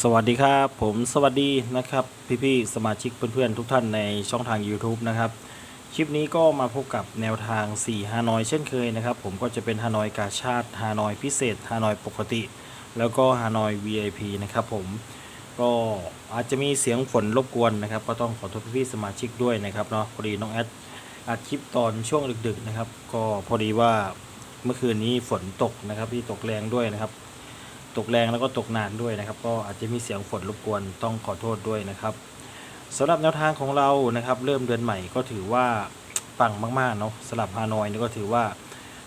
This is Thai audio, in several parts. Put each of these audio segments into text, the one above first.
สวัสดีครับ ผมสวัสดีนะครับพี่ๆสมาชิกเพื่อนๆทุกท่านในช่องทาง YouTube นะครับ คลิปนี้ก็มาพบกับแนวทาง4ฮานอยเช่นเคยนะครับ ผมก็จะเป็นฮานอยกาชาติฮานอยพิเศษฮานอยปกติ แล้วก็ฮานอย VIP นะครับผมก็อาจจะมีเสียงฝนรบกวนนะครับ ก็ต้องขอโทษพี่ๆสมาชิกด้วยนะครับเนาะพอดีน้องแอดอัดคลิปตอนช่วงดึกๆนะครับ ก็พอดีว่าเมื่อคืนนี้ฝนตกนะครับที่ตกแรงด้วยนะครับ ตกแรงแล้วก็ตกนานด้วยนะครับ ก็อาจจะมีเสียงฝนรบกวนต้องขอโทษด้วยนะครับสำหรับแนวทางของเรานะครับ เริ่มเดือนใหม่ก็ถือว่าปังมากๆเนาะสำหรับฮานอยนี่ก็ถือว่า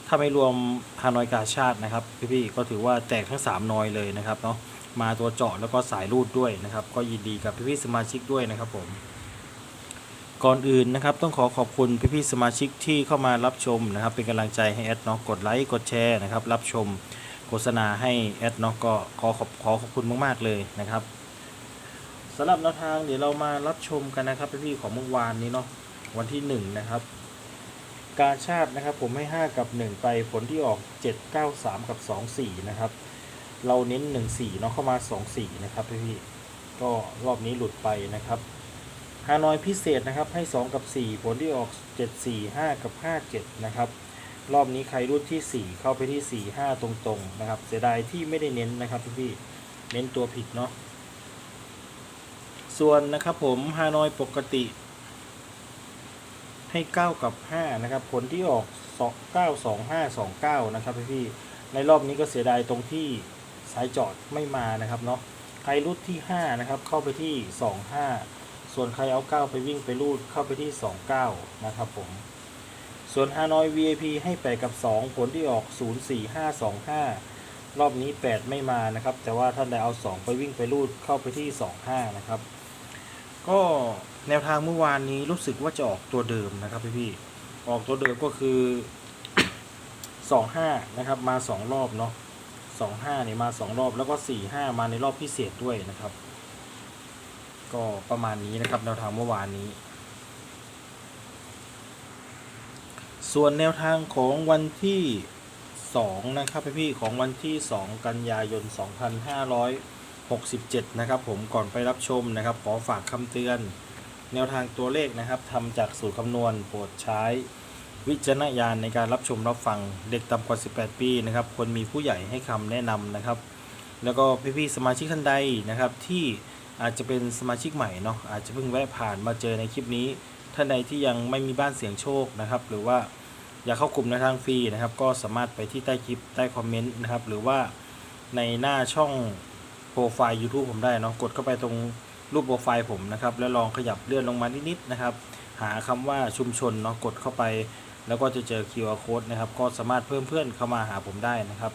ถ้าไม่รวมฮานอยกาชาตินะครับ พี่ๆก็ถือว่าแตกทั้ง3นอยเลยนะครับเนาะมาตัวเจาะแล้วก็สายรูดด้วยนะครับ ก็ยินดีกับพี่ๆสมาชิกด้วยนะครับผมก่อนอื่นนะครับต้องขอขอบคุณพี่ๆสมาชิกที่เข้ามารับชมนะครับ เป็นกำลังใจให้แอดเนาะกดไลค์กดแชร์นะครับ รับชม โฆษณาให้แอดเนาะก็ขอขอบขอขอบคุณมาก ๆ เลยนะครับสำหรับแนวทางเดี๋ยวเรามารับชมกันนะครับพี่ๆของเมื่อวานนี้เนาะวันที่ 1 นะครับ การชาตินะครับผมให้ 5 กับ 1 ไปผลที่ออก 7 9 3 กับ 2 4 นะครับ เราเน้น 1 4 เนาะเข้ามา 2 4 นะครับพี่ๆก็รอบนี้หลุดไปนะครับฮานอยพิเศษนะครับให้ 2 กับ 4 ผลที่ออก 7 4 5 กับ 5 7 นะครับ รอบนี้ใครรุ่นที่ 4 เข้าไปที่ 4 5 ตรงๆ นะครับ เสียดายที่ไม่ได้เน้นนะครับพี่ๆเน้นตัวผิดเนาะส่วนนะครับผมฮานอยปกติ ให้ 9 กับ 5 นะครับ ผลที่ออก 2 9 2 5 2 9 นะครับพี่ๆในรอบนี้ก็เสียดายตรงที่สายจอดไม่มานะครับเนาะใครรุ่นที่ 5 นะครับ เข้าไปที่ 2 5 ส่วนใครเอา 9 ไปวิ่งไปรูดเข้าไปที่ 29 นะครับผม ส่วนฮานอย VIP ให้ 8 กับ 2 ผลที่ออก 0 4 5 2 5 รอบนี้ 8 ไม่มานะครับ แต่ว่าท่านใดเอา 2 ไปวิ่งไปรูดเข้าไปที่ 2 5 นะครับ ก็แนวทางเมื่อวานนี้รู้สึกว่าจะออกตัวเดิมนะครับพี่ๆออกตัวเดิมก็คือ 25 นะครับ มา 2 รอบเนาะ25เนี่ยมา 2 รอบแล้วก็ 45 มาในรอบพิเศษด้วยนะครับ ก็ประมาณนี้นะครับแนวทางเมื่อวานนี้ ส่วนแนวทางของวันที่ 2 นะครับพี่ๆของวันที่ 2 กันยายน 2567 นะครับผมก่อนไปรับชมนะครับขอฝากคำเตือน แนวทางตัวเลขนะครับทำจากสูตรคำนวณโปรดใช้วิจารณญาณในการรับชมรับฟังเด็กต่ำกว่า 18 ปีนะครับควรมีผู้ใหญ่ให้คำแนะนำนะครับ แล้วก็พี่ๆสมาชิกท่านใดนะครับที่อาจจะเป็นสมาชิกใหม่เนาะอาจจะเพิ่งแวะผ่านมาเจอในคลิปนี้ ท่านใดที่ยังไม่มีบ้านเสียงโชคนะครับ หรือว่าอยากเข้ากลุ่มในทางฟรีนะครับ ก็สามารถไปที่ใต้คลิปใต้คอมเมนต์นะครับ หรือว่าในหน้าช่องโปรไฟล์ YouTube ผมได้เนาะกดเข้าไปตรงรูปโปรไฟล์ผมนะครับ แล้วลองขยับเลื่อนลงมานิดๆนะครับ หาคำว่าชุมชนเนาะกดเข้าไป แล้วก็จะเจอ QR code นะครับ ก็สามารถเพิ่มเพื่อนเข้ามาหาผมได้นะครับ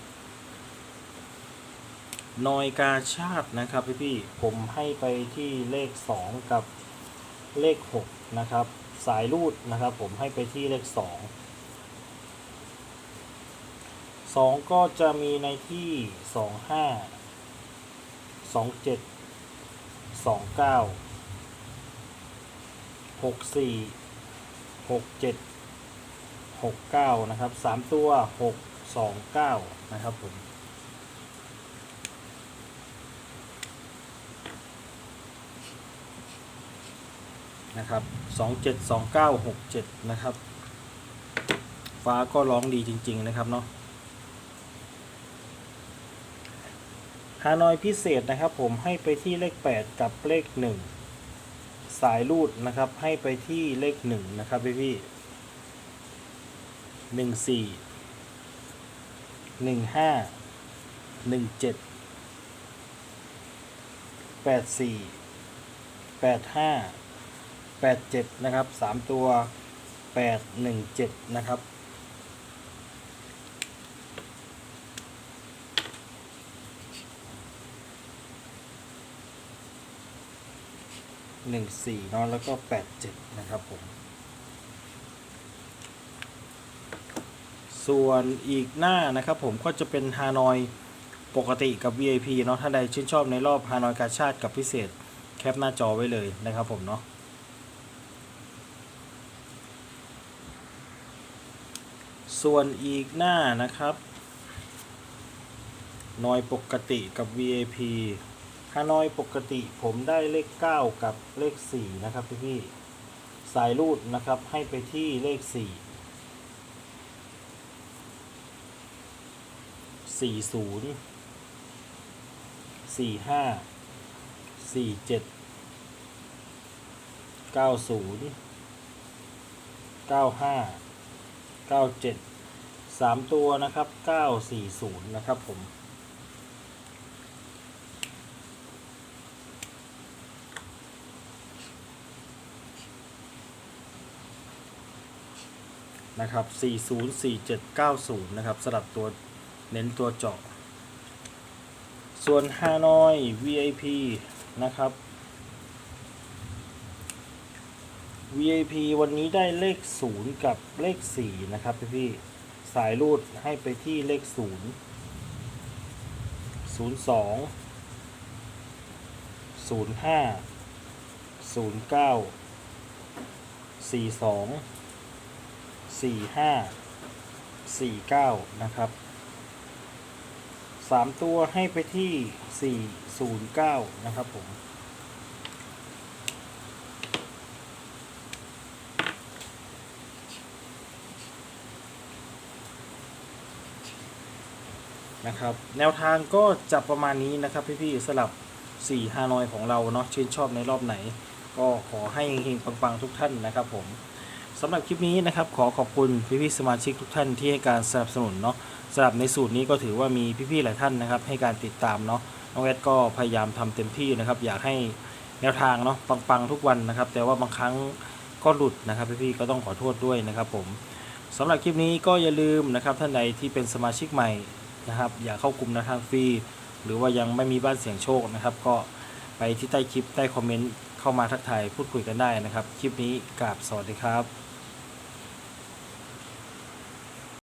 นอยกาชาตินะครับพี่ๆผมให้ไปที่เลข 2 กับเลข 6 นะครับ สายรูดนะครับผมให้ไปที่เลข 2 2 ก็จะมีในที่ 25 27 29 64 67 69 นะครับ 3 ตัว 629 นะครับผม นะครับสองเจ็ดสองเก้าหกเจ็ดนะครับ ฟ้าก็ร้องดีจริง ๆ นะครับเนาะฮานอยพิเศษนะครับผมให้ไปที่เลข 8 กับเลข 1 สายรูดนะครับ ให้ไปที่เลข 1 นะครับพี่พี่หนึ่งสี่หนึ่งห้าหนึ่งเจ็ดแปดสี่แปดห้า แปดเจ็ดนะครับสามตัวแปดหนึ่งเจ็ดนะครับ หนึ่งสี่เนาะแล้วก็แปดเจ็ดนะครับผม ส่วนอีกหน้านะครับผมก็จะเป็นฮานอยปกติกับ VIP เนาะ ถ้าใดชื่นชอบในรอบฮานอยกาชาติกับพิเศษ แคปหน้าจอไว้เลยนะครับผมเนาะ ส่วนอีกหน้านะครับนอยปกติกับ VIP ฮานอยปกติผมได้เลข 9 กับเลข 4 นะครับพี่พี่สายรูดนะครับให้ไปที่เลข4สี่ศูนย์สี่ห้า สามตัวนะครับเก้าสี่ศูนย์นะครับผมนะครับ404790 นะครับสำหรับตัวเน้นตัวเจาะ ส่วนฮานอย VIP นะครับ VIP วันนี้ได้เลข 0 กับเลข 4 นะครับพี่พี่ สายรูดให้ไปที่เลข 0 02 05 09 42สี่ห้าสี่เก้านะครับสามตัวให้ไปที่สี่ศูนย์เก้านะครับผม นะครับ แนวทางก็จะประมาณนี้นะครับพี่ๆสลับ4ฮานอยของเราเนาะชื่นชอบในรอบไหน ก็ขอให้เฮงๆปังๆทุกท่านนะครับผมสำหรับคลิปนี้นะครับขอขอบคุณพี่ๆสมาชิกทุกท่านที่ให้การสนับสนุนเนาะสำหรับในสูตรนี้ก็ถือว่ามีพี่ๆหลายท่านนะครับ ให้การติดตามเนาะน้องแอดก็พยายามทำเต็มที่นะครับ อยากให้แนวทางเนาะปังๆทุกวันนะครับ แต่ว่าบางครั้งก็หลุดนะครับพี่ๆก็ต้องขอโทษด้วยนะครับผมสำหรับคลิปนี้ก็อย่าลืมนะครับท่านใดที่เป็นสมาชิกใหม่ นะครับ อยากเข้ากลุ่มแนวทางฟรีหรือว่ายังไม่มีบ้านเสียงโชคนะครับ ก็ไปที่ใต้คลิปใต้คอมเมนต์เข้ามาทักทายพูดคุยกันได้นะครับ คลิปนี้กราบสวัสดีครับ